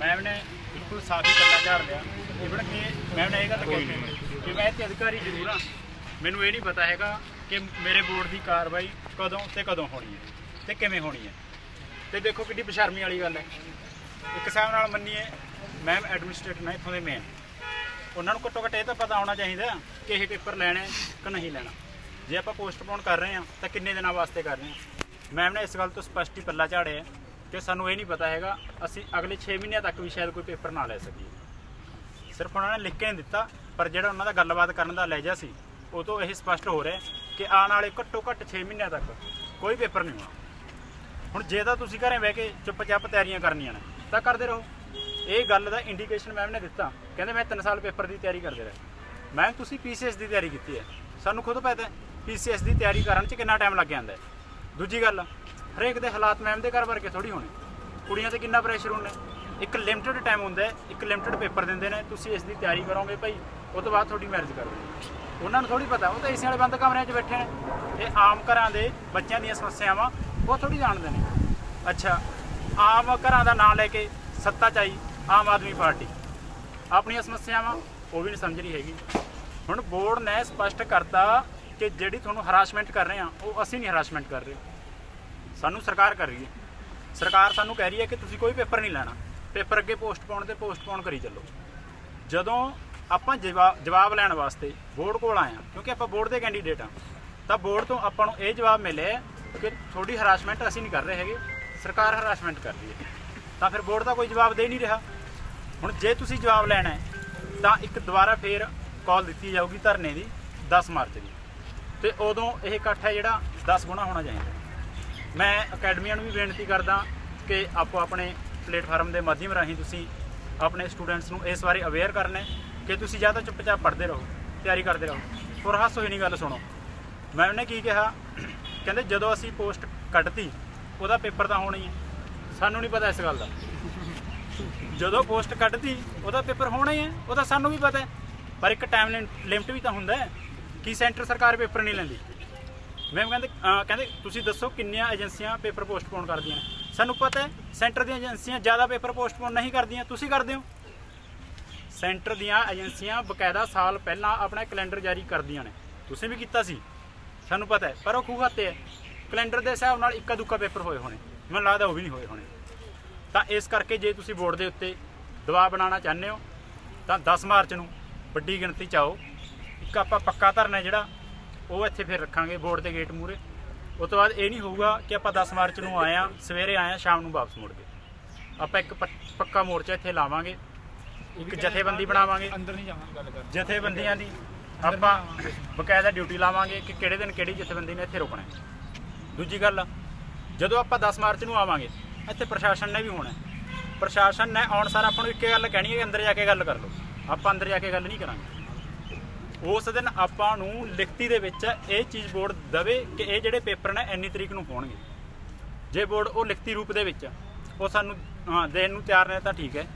Ma'am ਨੇ ਬਿਲਕੁਲ ਸਾਫ਼ ਹੀ ਕੱਲਾ ਝਾੜ ਲਿਆ। ਇਵਨ ਕਿ ਮੈਮ ਨੇ ਇਹ ਗੱਲ ਕਹੀ ਕਿ ਮੈਂ ਇੱਥੇ ਅਧਿਕਾਰੀ ਜ਼ਰੂਰ ਹਾਂ। ਮੈਨੂੰ ਇਹ ਨਹੀਂ ਪਤਾ ਹੈਗਾ ਕਿ ਮੇਰੇ ਬੋਰਡ ਦੀ ਕਾਰਵਾਈ ਕਦੋਂ ਤੇ ਕਦੋਂ ਹੋਣੀ ਹੈ ਤੇ ਕਿਵੇਂ ਹੋਣੀ ਹੈ। ਤੇ ਦੇਖੋ ਕਿੰਨੀ ਬਸ਼ਰਮੀ ਵਾਲੀ ਗੱਲ ਹੈ। ਇੱਕ ਹਿਸਾਬ ਨਾਲ ਮੰਨੀਏ ਮੈਮ ਐਡਮਿਨਿਸਟ੍ਰੇਟਰ ਨੇ ਇੱਥੋਂ ਦੇ ਮੇਨ ਉਹਨਾਂ ਨੂੰ ਘੱਟੋ ਘੱਟ ਇਹ ਤਾਂ ਪਤਾ ਹੋਣਾ ਚਾਹੀਦਾ ਕਿ ਇਹ ਪੇਪਰ ਲੈਣਾ ਕਿ ਨਹੀਂ ਲੈਣਾ। ਜੇ ਆਪਾਂ ਪੋਸਟਪੋਨ ਕਰ ਰਹੇ ਹਾਂ ਤਾਂ ਕਿੰਨੇ ਦਿਨਾਂ ਵਾਸਤੇ ਕਰ ਰਹੇ ਹਾਂ? ਮੈਮ ਨੇ ਇਸ ਗੱਲ ਤੋਂ ਸਪਸ਼ਟ ਹੀ ਪੱਲਾ ਝਾੜਿਆ ਕਿ ਸਾਨੂੰ ਇਹ ਨਹੀਂ ਪਤਾ ਹੈਗਾ, ਅਸੀਂ ਅਗਲੇ 6 ਮਹੀਨਿਆਂ ਤੱਕ ਵੀ ਸ਼ਾਇਦ ਕੋਈ ਪੇਪਰ ਨਾ ਲੈ ਸਕੀਏ। ਸਿਰਫ ਉਹਨਾਂ ਨੇ ਲਿਖ ਕੇ ਨਹੀਂ ਦਿੱਤਾ, ਪਰ ਜਿਹੜਾ ਉਹਨਾਂ ਦਾ ਗੱਲਬਾਤ ਕਰਨ ਦਾ ਲਹਿਜਾ ਸੀ, ਉਹ ਤੋਂ ਇਹ ਸਪਸ਼ਟ ਹੋ ਰਿਹਾ ਕਿ ਆਉਣ ਵਾਲੇ ਘੱਟੋ ਘੱਟ 6 ਮਹੀਨਿਆਂ ਤੱਕ ਕੋਈ ਪੇਪਰ ਨਹੀਂ ਹੋਣਾ। ਹੁਣ ਜੇ ਤਾਂ ਤੁਸੀਂ ਘਰੇ ਬਹਿ ਕੇ ਚੁੱਪਚਾਪ ਤਿਆਰੀਆਂ ਕਰਨੀਆਂ ਨੇ, ਤਾਂ ਕਰਦੇ ਰਹੋ। ਇਹ ਗੱਲ ਦਾ ਇੰਡੀਕੇਸ਼ਨ ਮੈਮ ਨੇ ਦਿੱਤਾ, ਕਹਿੰਦੇ ਮੈਂ 3 ਸਾਲ ਪੇਪਰ ਦੀ ਤਿਆਰੀ ਕਰਦੇ ਰਿਹਾ। ਮੈਮ ਤੁਸੀਂ ਪੀਸੀਐਸ ਦੀ ਤਿਆਰੀ ਕੀਤੀ ਹੈ। ਸਾਨੂੰ ਖੁਦ ਪਤਾ ਹੈ ਪੀਸੀਐਸ ਦੀ ਤਿਆਰੀ ਕਰਨ 'ਚ ਕਿੰਨਾ ਟਾਈਮ ਲੱਗ ਜਾਂਦਾ ਹੈ। ਦੂਜੀ ਗੱਲ ਹਰੇਕ ਦੇ ਹਾਲਾਤ ਮੈਮ ਦੇ ਘਰ ਵਰਗੇ ਥੋੜੀ ਹੋਣੇ। ਕੁੜੀਆਂ ਤੇ ਕਿੰਨਾ ਪ੍ਰੈਸ਼ਰ ਹੁੰਦਾ। ਇੱਕ ਲਿਮਟਿਡ ਟਾਈਮ ਹੁੰਦਾ ਇੱਕ ਲਿਮਟਿਡ ਪੇਪਰ ਦਿੰਦੇ ਨੇ। ਤੁਸੀਂ ਇਸ ਦੀ ਤਿਆਰੀ ਕਰੋਗੇ ਭਾਈ, ਉਹ ਤੋਂ ਬਾਅਦ ਤੁਹਾਡੀ ਮੈਰਿਜ ਕਰ। ਉਹਨਾਂ ਨੂੰ ਥੋੜੀ ਪਤਾ, ਉਹ ਤਾਂ ਏਸੀ ਵਾਲੇ ਬੰਦ ਕਮਰਿਆਂ 'ਚ ਬੈਠੇ ਨੇ। ਇਹ ਆਮ ਘਰਾਂ ਦੇ ਬੱਚਿਆਂ ਦੀਆਂ ਸਮੱਸਿਆਵਾਂ, ਉਹ ਥੋੜੀ ਜਾਣਦੇ ਨੇ। ਅੱਛਾ, ਆਮ ਘਰਾਂ ਦਾ ਨਾਂ ਲੈ ਕੇ ਸੱਤਾ 'ਚ ਆਈ ਆਮ ਆਦਮੀ ਪਾਰਟੀ। ਆਪਣੀਆਂ ਸਮੱਸਿਆਵਾਂ, ਉਹ ਵੀ ਨਹੀਂ ਸਮਝ ਰਹੀ ਹੈਗੀ। ਹੁਣ ਬੋਰਡ ਨੇ ਸਪਸ਼ਟ ਕਰਤਾ ਕਿ ਜਿਹੜੀ ਤੁਹਾਨੂੰ ਹਰਾਸਮੈਂਟ ਕਰ ਰਹੇ ਆ ਉਹ ਅਸੀਂ ਨਹੀਂ ਹਰਾਸਮੈਂਟ ਕਰ ਰਹੇ। ਸਾਨੂੰ ਸਰਕਾਰ ਕਰ ਰਹੀ ਹੈ। ਸਰਕਾਰ ਸਾਨੂੰ ਕਹਿ ਰਹੀ ਹੈ ਕਿ ਤੁਸੀਂ ਕੋਈ ਪੇਪਰ ਨਹੀਂ ਲੈਣਾ। ਪੇਪਰ ਅੱਗੇ ਪੋਸਟਪੋਨ ਤੇ ਪੋਸਟਪੋਨ ਕਰੀ ਚੱਲੋ। ਜਦੋਂ ਆਪਾਂ ਜਵਾਬ ਜਵਾਬ ਲੈਣ ਵਾਸਤੇ ਬੋਰਡ ਕੋਲ ਆਏ ਹਾਂ, ਕਿਉਂਕਿ ਆਪਾਂ ਬੋਰਡ ਦੇ ਕੈਂਡੀਡੇਟ ਆ ਤਾਂ ਬੋਰਡ ਤੋਂ ਆਪਾਂ ਨੂੰ ਇਹ ਜਵਾਬ ਮਿਲਿਆ ਕਿ ਤੁਹਾਡੀ ਹਰਾਸਮੈਂਟ ਅਸੀਂ ਨਹੀਂ ਕਰ ਰਹੇ ਹੈਗੇ, ਸਰਕਾਰ ਹਰਾਸਮੈਂਟ ਕਰ ਰਹੀ ਹੈ। ਤਾਂ ਫਿਰ ਬੋਰਡ ਦਾ ਕੋਈ ਜਵਾਬ ਦੇ ਨਹੀਂ ਰਿਹਾ। ਹੁਣ ਜੇ ਤੁਸੀਂ ਜਵਾਬ ਲੈਣਾ ਹੈ, ਤਾਂ ਇੱਕ ਦੁਬਾਰਾ ਫੇਰ ਕਾਲ ਦਿੱਤੀ ਜਾਊਗੀ ਧਰਨੇ ਦੀ 10 ਮਾਰਚ ਦੀ। ਤੇ ਉਦੋਂ ਇਹ ਇਕੱਠ ਹੈ ਜਿਹੜਾ 10 ਗੁਣਾ ਹੋਣਾ ਚਾਹੀਦਾ। ਮੈਂ ਅਕੈਡਮੀਆਂ ਨੂੰ ਵੀ ਬੇਨਤੀ ਕਰਦਾ ਕਿ ਆਪੋ ਆਪਣੇ ਪਲੇਟਫਾਰਮ ਦੇ ਮਾਧਿਅਮ ਰਾਹੀਂ ਤੁਸੀਂ ਆਪਣੇ ਸਟੂਡੈਂਟਸ ਨੂੰ ਇਸ ਬਾਰੇ ਅਵੇਅਰ ਕਰਨਾ ਕਿ ਤੁਸੀਂ ਜਾਂ ਤਾਂ ਚੁੱਪਚਾਪ ਪੜ੍ਹਦੇ ਰਹੋ, ਤਿਆਰੀ ਕਰਦੇ ਰਹੋ। ਪਰ ਹਾਸੋ ਹੀ ਨਹੀਂ ਗੱਲ ਸੁਣੋ। ਮੈਂ ਉਹਨੇ ਕੀ ਕਿਹਾ, ਕਹਿੰਦੇ ਜਦੋਂ ਅਸੀਂ ਪੋਸਟ ਕੱਢਤੀ, ਉਹਦਾ ਪੇਪਰ ਤਾਂ ਹੋਣਾ ਹੀ ਹੈ। ਸਾਨੂੰ ਨਹੀਂ ਪਤਾ ਇਸ ਗੱਲ ਦਾ। ਜਦੋਂ ਪੋਸਟ ਕੱਢਤੀ, ਉਹਦਾ ਪੇਪਰ ਹੋਣਾ ਹੀ ਹੈ, ਉਹ ਤਾਂ ਸਾਨੂੰ ਵੀ ਪਤਾ ਹੈ। ਪਰ ਇੱਕ ਟਾਈਮ ਲਿਮਟ ਵੀ ਤਾਂ ਹੁੰਦਾ ਹੈ। ਕਿ ਸੈਂਟਰ ਸਰਕਾਰ ਪੇਪਰ ਨਹੀਂ ਲੈਂਦੀ? ਮੈਮ ਕਹਿੰਦੇ, ਅਹ ਕਹਿੰਦੇ, ਤੁਸੀਂ ਦੱਸੋ ਕਿੰਨੀਆਂ ਏਜੰਸੀਆਂ ਪੇਪਰ ਪੋਸਟਪੋਨ ਕਰਦੀਆਂ ਨੇ? ਸਾਨੂੰ ਪਤਾ ਹੈ ਸੈਂਟਰ ਦੀਆਂ ਏਜੰਸੀਆਂ ਜ਼ਿਆਦਾ ਪੇਪਰ ਪੋਸਟਪੋਨ ਨਹੀਂ ਕਰਦੀਆਂ, ਤੁਸੀਂ ਕਰਦੇ ਹੋ? ਸੈਂਟਰ ਦੀਆਂ ਏਜੰਸੀਆਂ ਬਕਾਇਦਾ ਸਾਲ ਪਹਿਲਾਂ ਆਪਣਾ ਕੈਲੰਡਰ ਜਾਰੀ ਕਰਦੀਆਂ ਨੇ। ਤੁਸੀਂ ਵੀ ਕੀਤਾ ਸੀ, ਸਾਨੂੰ ਪਤਾ ਹੈ, ਪਰ ਉਹ ਖੂਹ ਖਾਤੇ ਹੈ। ਕੈਲੰਡਰ ਦੇ ਹਿਸਾਬ ਨਾਲ ਇੱਕਾ ਦੁੱਕਾ ਪੇਪਰ ਹੋਏ ਹੋਣੇ, ਮੈਨੂੰ ਲੱਗਦਾ ਉਹ ਵੀ ਨਹੀਂ ਹੋਏ ਹੋਣੇ। ਤਾਂ ਇਸ ਕਰਕੇ ਜੇ ਤੁਸੀਂ ਬੋਰਡ ਦੇ ਉੱਤੇ ਦਬਾਅ ਬਣਾਉਣਾ ਚਾਹੁੰਦੇ ਹੋ, ਤਾਂ 10 ਮਾਰਚ ਨੂੰ ਵੱਡੀ ਗਿਣਤੀ ਚ ਆਓ। ਇੱਕ ਆਪਾਂ ਪੱਕਾ ਧਰਨਾ ਜਿਹੜਾ ਉਹ ਇੱਥੇ ਫਿਰ ਰੱਖਾਂਗੇ ਬੋਰਡ ਦੇ ਗੇਟ ਮੂਹਰੇ। ਉਸ ਤੋਂ ਬਾਅਦ ਇਹ ਨਹੀਂ ਹੋਊਗਾ ਕਿ ਆਪਾਂ 10 ਮਾਰਚ ਨੂੰ ਆਏ ਆ ਸਵੇਰੇ ਆਏ ਆ ਸ਼ਾਮ ਨੂੰ ਵਾਪਸ ਮੁੜ ਗਏ। ਆਪਾਂ ਇੱਕ ਪੱਕ- ਮੋਰਚਾ ਇੱਥੇ ਲਾਵਾਂਗੇ। ਇੱਕ ਜਥੇਬੰਦੀ ਬਣਾਵਾਂਗੇ। ਅੰਦਰ ਨਹੀਂ ਜਾਵਾਂਗੇ ਗੱਲ ਕਰ ਜਥੇਬੰਦੀਆਂ ਦੀ। ਆਪਾਂ ਬਕਾਇਦਾ ਡਿਊਟੀ ਲਾਵਾਂਗੇ ਕਿ ਕਿਹੜੇ ਦਿਨ ਕਿਹੜੀ ਜਥੇਬੰਦੀ ਨੇ ਇੱਥੇ ਰੁਕਣਾ। ਦੂਜੀ ਗੱਲ ਜਦੋਂ ਆਪਾਂ 10 ਮਾਰਚ ਨੂੰ ਆਵਾਂਗੇ ਇੱਥੇ ਪ੍ਰਸ਼ਾਸਨ ਨੇ ਵੀ ਹੋਣਾ। ਪ੍ਰਸ਼ਾਸਨ ਨੇ ਆਉਣ ਸਾਰ ਆਪਾਂ ਨੂੰ ਇੱਕੇ ਗੱਲ ਕਹਿਣੀ ਹੈ ਕਿ ਅੰਦਰ ਜਾ ਕੇ ਗੱਲ ਕਰ ਲਓ। ਆਪਾਂ ਅੰਦਰ ਜਾ ਕੇ ਗੱਲ ਨਹੀਂ ਕਰਾਂਗੇ। ਉਸ ਦਿਨ ਆਪਾਂ ਨੂੰ ਲਿਖਤੀ ਦੇ ਵਿੱਚ ਇਹ ਚੀਜ਼ ਬੋਰਡ ਦਵੇ ਕਿ ਇਹ ਜਿਹੜੇ ਪੇਪਰ ਨੇ ਇੰਨੀ ਤਰੀਕ ਨੂੰ ਹੋਣਗੇ। ਜੇ ਬੋਰਡ ਉਹ ਲਿਖਤੀ ਰੂਪ ਦੇ ਵਿੱਚ ਉਹ ਸਾਨੂੰ ਹਾਂ, ਦੇਣ ਨੂੰ ਤਿਆਰ ਨੇ ਤਾਂ ਠੀਕ ਹੈ।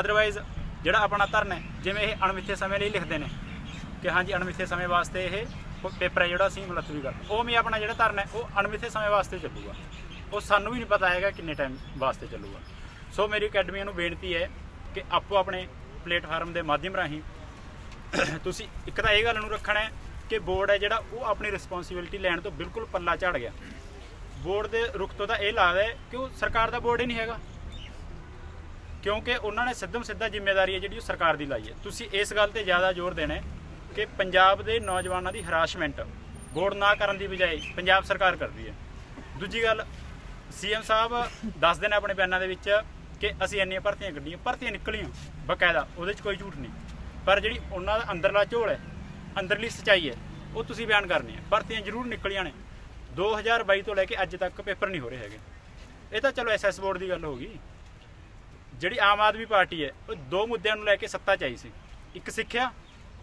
ਅਦਰਵਾਈਜ਼ ਜਿਹੜਾ ਆਪਣਾ ਧਰਨ ਹੈ ਜਿਵੇਂ ਇਹ ਅਣਮਿੱਥੇ ਸਮੇਂ ਲਈ ਲਿਖਦੇ ਨੇ ਕਿ ਹਾਂਜੀ ਅਣਮਿੱਥੇ ਸਮੇਂ ਵਾਸਤੇ ਇਹ ਪੇਪਰ ਹੈ ਜਿਹੜਾ ਅਸੀਂ ਮੁਲਤਵੀ ਕਰ ਉਹ ਵੀ ਆਪਣਾ ਜਿਹੜਾ ਧਰਨਾ ਹੈ ਉਹ ਅਣਮਿੱਥੇ ਸਮੇਂ ਵਾਸਤੇ ਚੱਲੂਗਾ। ਉਹ ਸਾਨੂੰ ਵੀ ਨਹੀਂ ਪਤਾ ਹੈਗਾ ਕਿੰਨੇ ਟਾਈਮ ਵਾਸਤੇ ਚੱਲੂਗਾ। ਸੋ ਮੇਰੀ ਅਕੈਡਮੀਆਂ ਨੂੰ ਬੇਨਤੀ ਹੈ ਕਿ ਆਪੋ ਆਪਣੇ ਪਲੇਟਫਾਰਮ ਦੇ ਮਾਧਿਅਮ ਰਾਹੀਂ ਤੁਸੀਂ ਇੱਕ ਤਾਂ ਇਹ ਗੱਲ ਨੂੰ ਰੱਖਣਾ ਹੈ ਕਿ ਬੋਰਡ ਹੈ ਜਿਹੜਾ ਉਹ ਆਪਣੀ ਰਿਸਪੌਂਸਿਬਿਲਟੀ ਲੈਣ ਤੋਂ ਬਿਲਕੁਲ ਪੱਲਾ ਝੜ ਗਿਆ। ਬੋਰਡ ਦੇ ਰੁਖ ਤੋਂ ਤਾਂ ਇਹ ਲੱਗਦਾ ਹੈ ਕਿ ਉਹ ਸਰਕਾਰ ਦਾ ਬੋਰਡ ਹੀ ਨਹੀਂ ਹੈਗਾ। ਕਿਉਂਕਿ ਉਹਨਾਂ ਨੇ ਸਿੱਧਮ ਸਿੱਧਾ ਜ਼ਿੰਮੇਵਾਰੀ ਹੈ ਜਿਹੜੀ ਉਹ ਸਰਕਾਰ ਦੀ ਲਾਈ ਹੈ। ਤੁਸੀਂ ਇਸ ਗੱਲ ਤੇ ਜ਼ਿਆਦਾ ਜ਼ੋਰ ਦੇਣਾ ਹੈ ਕਿ ਪੰਜਾਬ ਦੇ ਨੌਜਵਾਨਾਂ ਦੀ ਹਰਾਸਮੈਂਟ ਬੋਰਡ ਨਾ ਕਰਨ ਦੀ ਬਜਾਏ ਪੰਜਾਬ ਸਰਕਾਰ ਕਰਦੀ ਹੈ। ਦੂਜੀ ਗੱਲ, ਸੀਐਮ ਸਾਹਿਬ ਦੱਸਦੇ ਨੇ ਆਪਣੇ ਬਿਆਨਾਂ ਦੇ ਵਿੱਚ ਕਿ ਅਸੀਂ ਇੰਨੀਆਂ ਭਰਤੀਆਂ ਕੱਢੀਆਂ, ਭਰਤੀਆਂ ਨਿਕਲੀਆਂ ਬਕਾਇਦਾ, ਉਹਦੇ 'ਚ ਕੋਈ ਝੂਠ ਨਹੀਂ। ਪਰ ਜਿਹੜੀ ਉਹਨਾਂ ਦਾ ਅੰਦਰਲਾ ਝੋਲ ਹੈ, ਅੰਦਰਲੀ ਸਚਾਈ ਹੈ, ਉਹ ਤੁਸੀਂ ਬਿਆਨ ਕਰਨੀ ਹੈ। ਭਰਤੀਆਂ ਜ਼ਰੂਰ ਨਿਕਲੀਆਂ ਨੇ। 2022 ਤੋਂ ਲੈ ਕੇ ਅੱਜ ਤੱਕ ਪੇਪਰ ਨਹੀਂ ਹੋ ਰਹੇ ਹੈਗੇ। ਇਹ ਤਾਂ ਚਲੋ ਐਸਐਸ ਬੋਰਡ ਦੀ ਗੱਲ ਹੋ ਗਈ। ਜਿਹੜੀ ਆਮ ਆਦਮੀ ਪਾਰਟੀ ਹੈ, ਉਹ ਦੋ ਮੁੱਦਿਆਂ ਨੂੰ ਲੈ ਕੇ ਸੱਤਾ 'ਚ ਆਈ ਸੀ। ਇੱਕ ਸਿੱਖਿਆ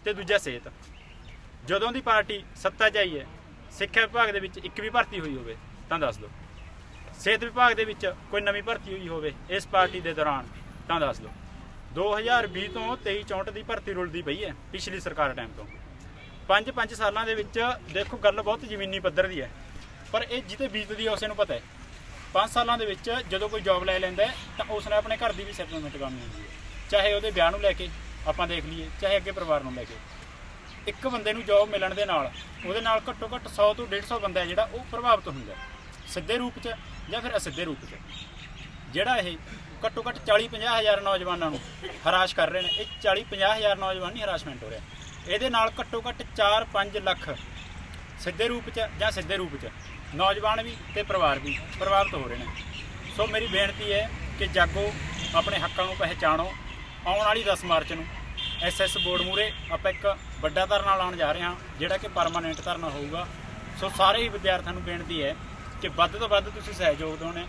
ਤੇ ਦੂਜਾ ਸਿਹਤ। ਜਦੋਂ ਦੀ ਪਾਰਟੀ ਸੱਤਾ 'ਚ ਆਈ ਹੈ, ਸਿੱਖਿਆ ਵਿਭਾਗ ਦੇ ਵਿੱਚ ਇੱਕ ਵੀ ਭਰਤੀ ਹੋਈ ਹੋਵੇ, ਤਾਂ ਦੱਸ ਦਿਓ। ਸਿਹਤ ਵਿਭਾਗ ਦੇ ਵਿੱਚ ਕੋਈ ਨਵੀਂ ਭਰਤੀ ਹੋਈ ਹੋਵੇ ਇਸ ਪਾਰਟੀ ਦੇ ਦੌਰਾਨ, ਤਾਂ ਦੱਸ ਦਿਓ। 2020 ਤੋਂ 23 64 ਦੀ ਭਰਤੀ ਰੁਲਦੀ ਪਈ ਹੈ ਪਿਛਲੀ ਸਰਕਾਰ ਟਾਈਮ ਤੋਂ। ਪੰਜ ਪੰਜ ਸਾਲਾਂ ਦੇ ਵਿੱਚ ਦੇਖੋ ਗੱਲ ਬਹੁਤ ਜ਼ਮੀਨੀ ਪੱਧਰ ਦੀ ਹੈ, ਪਰ ਇਹ ਜਿੱਤੇ ਬੀਤਦੀ ਹੈ, ਉਸੇ ਨੂੰ ਪਤਾ ਹੈ। 5 ਸਾਲਾਂ ਦੇ ਵਿੱਚ ਜਦੋਂ ਕੋਈ ਜੌਬ ਲੈ ਲੈਂਦਾ ਤਾਂ ਉਸ ਉਸਨੇ ਆਪਣੇ ਘਰ ਦੀ ਵੀ ਸੈਟਲਮੈਂਟ ਕਰਨੀ ਹੁੰਦੀ ਹੈ। ਚਾਹੇ ਉਹਦੇ ਵਿਆਹ ਨੂੰ ਲੈ ਕੇ ਆਪਾਂ ਦੇਖ ਲਈਏ, ਚਾਹੇ ਅੱਗੇ ਪਰਿਵਾਰ ਨੂੰ ਲੈ ਕੇ। ਇੱਕ ਬੰਦੇ ਨੂੰ ਜੌਬ ਮਿਲਣ ਦੇ ਨਾਲ, ਉਹਦੇ ਨਾਲ ਘੱਟੋ ਘੱਟ 100 ਤੋਂ 150 ਬੰਦਾ ਜਿਹੜਾ ਉਹ ਪ੍ਰਭਾਵਿਤ ਹੁੰਦਾ ਸਿੱਧੇ ਰੂਪ 'ਚ ਜਾਂ ਫਿਰ ਅਸਿੱਧੇ ਰੂਪ 'ਚ। ਜਿਹੜਾ ਇਹ ਘੱਟੋ ਘੱਟ 40 50 ਹਜ਼ਾਰ ਨੌਜਵਾਨਾਂ ਨੂੰ ਹਰਾਸ਼ ਕਰ ਰਹੇ ਨੇ, ਇਹ 40 50 ਹਜ਼ਾਰ ਨੌਜਵਾਨ ਨਹੀਂ ਹਰਾਸ਼ਮੈਂਟ ਹੋ ਰਿਹਾ। ਇਹਦੇ ਨਾਲ ਘੱਟੋ ਘੱਟ 4 5 ਲੱਖ ਸਿੱਧੇ ਰੂਪ 'ਚ ਜਾਂ ਸਿੱਧੇ ਰੂਪ 'ਚ ਨੌਜਵਾਨ ਵੀ ਤੇ ਪਰਿਵਾਰ ਵੀ ਪ੍ਰਭਾਵਿਤ ਹੋ ਰਹੇ ਨੇ। ਸੋ ਮੇਰੀ ਬੇਨਤੀ ਹੈ ਕਿ ਜਾਗੋ, ਆਪਣੇ ਹੱਕਾਂ ਨੂੰ ਪਹਿਚਾਣੋ, ਆਉਣ ਵਾਲੀ 10 ਮਾਰਚ ਨੂੰ ਐਸਐਸ ਬੋਰਡ ਮੂਰੇ ਆਪਾਂ ਇੱਕ ਵੱਡਾ ਧਰਨਾ ਲਾਉਣ ਜਾ ਰਹੇ ਹਾਂ, ਜਿਹੜਾ ਕਿ ਪਰਮਾਨੈਂਟ ਧਰਨਾ ਹੋਊਗਾ। ਸੋ ਸਾਰੇ ਹੀ ਵਿਦਿਆਰਥੀਆਂ ਨੂੰ ਬੇਨਤੀ ਹੈ ਕਿ ਵੱਧ ਤੋਂ ਵੱਧ ਤੁਸੀਂ ਸਹਿਯੋਗ ਦਿਓਨੇ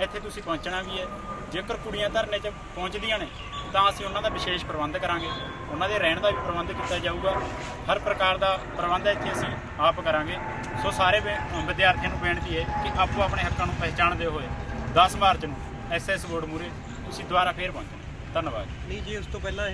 ਇੱਥੇ ਤੁਸੀਂ ਪਹੁੰਚਣਾ ਵੀ ਹੈ। ਜੇਕਰ ਕੁੜੀਆਂ ਧਰਨੇ 'ਚ ਪਹੁੰਚਦੀਆਂ ਨੇ, ਤਾਂ ਅਸੀਂ ਉਹਨਾਂ ਦਾ ਵਿਸ਼ੇਸ਼ ਪ੍ਰਬੰਧ ਕਰਾਂਗੇ। ਉਹਨਾਂ ਦੇ ਰਹਿਣ ਦਾ ਵੀ ਪ੍ਰਬੰਧ ਕੀਤਾ ਜਾਊਗਾ। ਹਰ ਪ੍ਰਕਾਰ ਦਾ ਪ੍ਰਬੰਧ ਇੱਥੇ ਅਸੀਂ ਆਪ ਕਰਾਂਗੇ। ਸੋ ਸਾਰੇ ਵਿਦਿਆਰਥੀਆਂ ਨੂੰ ਬੇਨਤੀ ਹੈ ਕਿ ਆਪੋ ਆਪਣੇ ਹੱਕਾਂ ਨੂੰ ਪਹਿਚਾਣਦੇ ਹੋਏ। 10 ਮਾਰਚ ਨੂੰ ਐਸਐਸ ਬੋਰਡ ਮੂਰੇ ਤੁਸੀਂ ਦੁਬਾਰਾ ਫੇਰ ਪਹੁੰਚਣਾ। ਧੰਨਵਾਦ ਨਹੀਂ ਜੀ, ਉਸ ਤੋਂ ਪਹਿਲਾਂ ਇਹ